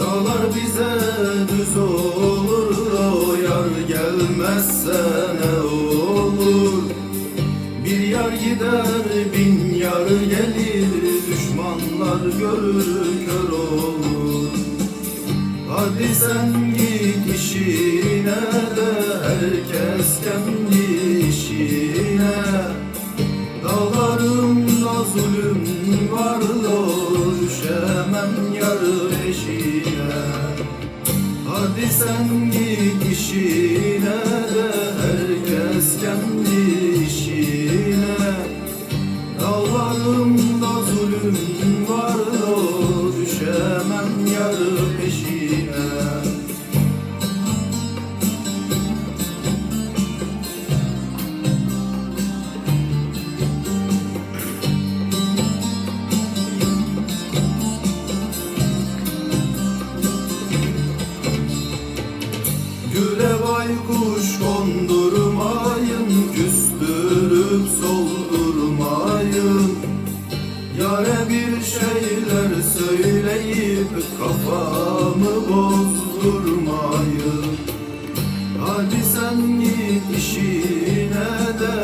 Dağlar bize düz olur o yar gelmezse ne olur? Bir yar gider bin yar gelir Düşmanlar görür kör olur. Hadi sen git işine de herkes kendi işine. Dağlarımda zulüm var da düşemem yar peşine Hadi sen git işine de herkes kendi işine. Dağlarımda zulüm var da düşemem yar Yare bir şeyler söyleyip Kafamı bozdurmayın. Hadi sen git işine de